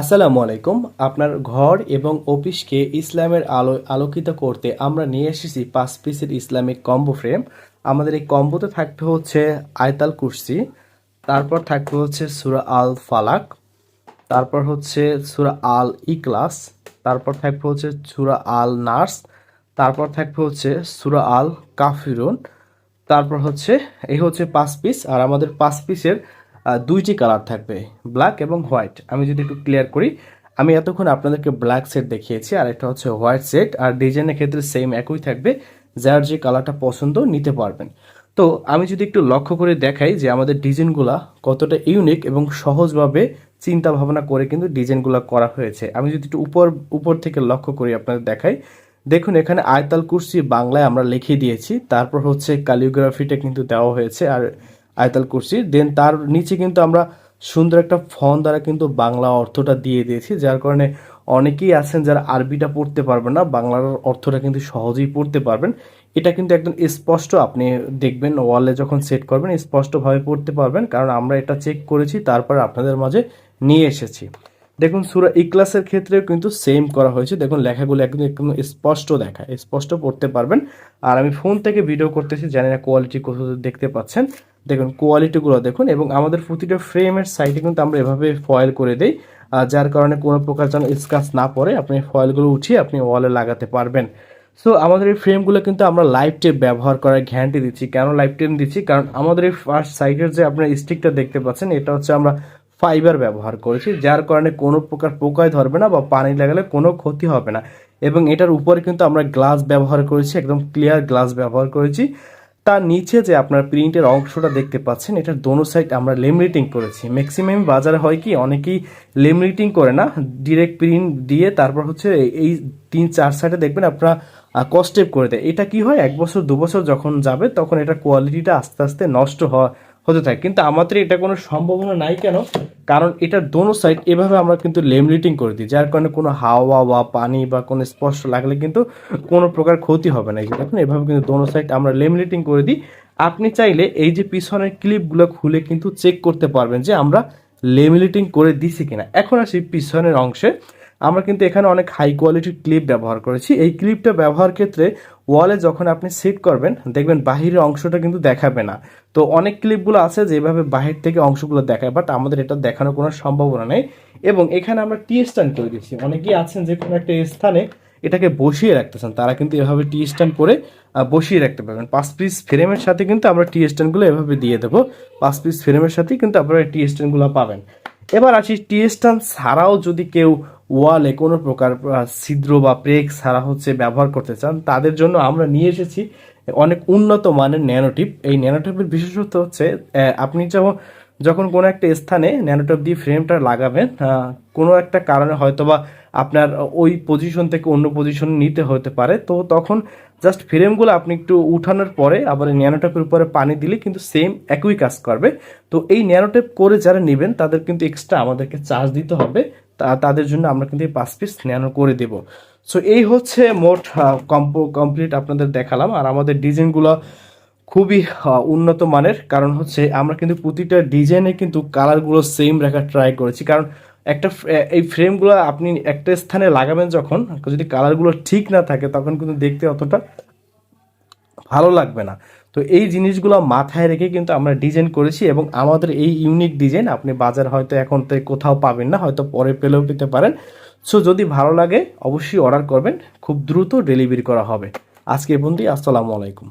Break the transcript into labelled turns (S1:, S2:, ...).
S1: আসসালামু আলাইকুম। আপনার ঘর এবং অফিসকে ইসলামের আলো, আলোকিত করতে আমরা নিয়ে এসেছি পাঁচ পিসের ইসলামিক কম্বো ফ্রেম। আমাদের এই কম্বোতে থাকবে হচ্ছে আয়তাল কুরসি, তারপর থাকবে হচ্ছে সুরা আল ফালাক তারপর হচ্ছে সুরা আল ইকলাস তারপর থাকবে হচ্ছে সুরা আল নার্স তারপর থাকবে হচ্ছে সুরা আল কাফিরুন তারপর হচ্ছে, এই হচ্ছে পাঁচ পিস, আর আমাদের পাঁচ পিসের দুইটি কালার থাকবে ব্ল্যাক এবং হোয়াইট আমি যদি একটু ক্লিয়ার করি, আমি এতক্ষণ আপনাদেরকে ব্ল্যাক সেট দেখিয়েছি, আর একটা হচ্ছে হোয়াইট সেট আর ডিজাইনের ক্ষেত্রে সেম একই থাকবে, যার যে কালারটা পছন্দ নিতে পারবেন। তো আমি যদি একটু লক্ষ্য করে দেখাই যে আমাদের ডিজাইনগুলা কতটা ইউনিক এবং সহজভাবে চিন্তা ভাবনা করে কিন্তু ডিজাইনগুলো করা হয়েছে। আমি যদি একটু উপর উপর থেকে লক্ষ্য করি আপনাদের দেখাই, দেখুন এখানে আয়তাল কুর্সি বাংলায় আমরা লিখে দিয়েছি, তারপর হচ্ছে ক্যালিওগ্রাফিটা কিন্তু দেওয়া হয়েছে, আর আয়তাল কুরসি। দেন তার নিচে কিন্তু আমরা সুন্দর একটা ফন দ্বারা কিন্তু বাংলা অর্থটা দিয়ে দিয়েছি, যার কারণে অনেকেই আছেন যারা আরবিটা পড়তে পারবেন না, বাংলার অর্থটা কিন্তু সহজেই পড়তে পারবেন। এটা কিন্তু একদম স্পষ্ট, আপনি দেখবেন ওয়ালে যখন সেট করবেন, স্পষ্টভাবে পড়তে পারবেন, কারণ আমরা এটা চেক করেছি, তারপর আপনাদের মাঝে নিয়ে এসেছি। দেখুন, সুরা ইকলাসের ক্ষেত্রেও কিন্তু সেম করা হয়েছে। দেখুন, লেখাগুলো একদম একদম স্পষ্ট দেখা স্পষ্ট পড়তে পারবেন। আর আমি ফোন থেকে ভিডিও করতেছি, জানি না কোয়ালিটি কত দেখতে পাচ্ছেন। দেখুন কোয়ালিটিগুলো দেখুন এবং আমাদের প্রতিটা ফ্রেমের সাইডে কিন্তু আমরা এভাবে ফয়েল করে দেই যার কারণে কোনো প্রকার যেন স্কাচ না পড়ে, আপনি ফয়েলগুলো উঠিয়ে আপনি ওয়ালে লাগাতে পারবেন। সো আমাদের এই ফ্রেমগুলো কিন্তু আমরা লাইফ টেপ ব্যবহার করার গ্যারান্টি দিচ্ছি। কেন লাইফ টেপ দিচ্ছি? কারণ আমাদের এই ফার্স্ট সাইডের যে আপনার স্টিকটা দেখতে পাচ্ছেন, এটা হচ্ছে আমরা ফাইবার ব্যবহার করেছি, যার কারণে কোনো প্রকার পোকায় ধরবে না বা পানি লাগালে কোনো ক্ষতি হবে না। এবং এটার উপরে কিন্তু আমরা গ্লাস ব্যবহার করেছি, একদম ক্লিয়ার গ্লাস ব্যবহার করেছি। তার নিচে যে আপনার প্রিন্টের অংশটা দেখতে পাচ্ছেন, এটার দোনো সাইড আমরা লেমিনেটিং করেছি। ম্যাক্সিমাম বাজারে হয় কি, অনেকেই লেমিনেটিং করে না ডিরেক্ট প্রিন্ট দিয়ে তারপর হচ্ছে এই তিন চার সাইডে দেখবেন আপনারা কস্টেপ করে দেয়। এটা কি হয়, এক বছর, দু বছর যখন যাবে, তখন এটা কোয়ালিটিটা আস্তে আস্তে নষ্ট হওয়া হতে থাকে। কিন্তু আমাদের এটা কোনো সম্ভাবনা নাই কেন? কারণ এটার দোনো সাইড এভাবে আমরা কিন্তু লেমলিটিং করে দিই, যার কারণে কোনো হাওয়া বা পানি বা কোনো স্পর্শ লাগলে কিন্তু কোনো প্রকার ক্ষতি হবে না। দেখুন, এভাবে কিন্তু দোনো সাইড আমরা লেমলিটিং করে দিই। আপনি চাইলে এই যে পিছনের ক্লিপগুলো খুলে কিন্তু চেক করতে পারবেন যে আমরা লেমিনেটিং করে দিছি কিনা। এখন আসি পিছনের অংশে। আমরা কিন্তু এখানে অনেক হাই কোয়ালিটির ক্লিপ ব্যবহার করেছি। এই ক্লিপটা ব্যবহার ক্ষেত্রে ওয়ালে যখন আপনি সেট করবেন, দেখবেন বাহিরের অংশটা কিন্তু দেখাবে না। তো অনেক ক্লিপগুলো আছে যেভাবে বাহির থেকে অংশগুলো দেখায় বাট আমাদের এটা দেখানোর কোনো সম্ভাবনা নেই। এবং এখানে আমরা টি স্ট্যান্ড করে দিচ্ছি অনেকেই আছেন যে কোনো একটা স্থানে এটাকে বসিয়ে রাখতেছেন, তারা কিন্তু এভাবে টি স্ট্যান্ড করে বসিয়ে রাখতে পারবেন। পাঁচ পিস ফ্রেমের সাথে কিন্তু আমরা টি স্ট্যান্ডগুলো এভাবে দিয়ে দেবো। পাঁচ পিস ফ্রেমের সাথেই কিন্তু আপনারা টি স্ট্যান্ডগুলো পাবেন। এবার আসি টি স্ট্যান্ড ছাড়াও যদি কেউ ওয়ালে কোনো প্রকার ছিদ্র বা ব্রেক ছাড়া হচ্ছে ব্যবহার করতে চান, তাদের জন্য আমরা নিয়ে এসেছি অনেক উন্নত মানের ন্যানোটিপ। এই ন্যানোটিপের বিশেষত্ব হচ্ছে আপনি যখন যখন কোনো একটা স্থানে ন্যানোটপ দিয়ে ফ্রেমটা লাগাবেন কোনো একটা কারণে হয়তোবা আপনার ওই পজিশন থেকে অন্য পজিশন নিতে হতে পারে, তো তখন জাস্ট ফ্রেমগুলো আপনি একটু উঠানোর পরে আবার ন্যানোটেপের উপরে পানি দিলে কিন্তু সেম একই কাজ করবে। তো এই ন্যানোটেপ করে যারা নেবেন, তাদের কিন্তু এক্সট্রা আমাদেরকে চার্জ দিতে হবে। তাদের জন্য আমরা কিন্তু এই পাঁচ পিস ন্যানো করে দেব। সো এই হচ্ছে মোট কমপ্লিট আপনাদের দেখালাম। আর আমাদের ডিজাইনগুলো খুবই উন্নত মানের। কারণ হচ্ছে আমরা কিন্তু প্রতিটা ডিজাইনে কিন্তু কালারগুলো সেম রাখার ট্রাই করেছি। কারণ একটা এই ফ্রেমগুলো আপনি একটা স্থানে লাগাবেন যখন, যদি কালারগুলো ঠিক না থাকে, তখন কিন্তু দেখতে অতটা ভালো লাগবে না। তো এই জিনিসগুলো মাথায় রেখে কিন্তু আমরা ডিজাইন করেছি এবং আমাদের এই ইউনিক ডিজাইন আপনি বাজার হয়তো এখন তো কোথাও পাবেন না, হয়তো পরে পেলেও পেতে পারেন। সো যদি ভালো লাগে, অবশ্যই অর্ডার করবেন। খুব দ্রুত ডেলিভারি করা হবে। আজকে বন্ধু আসসালামু আলাইকুম।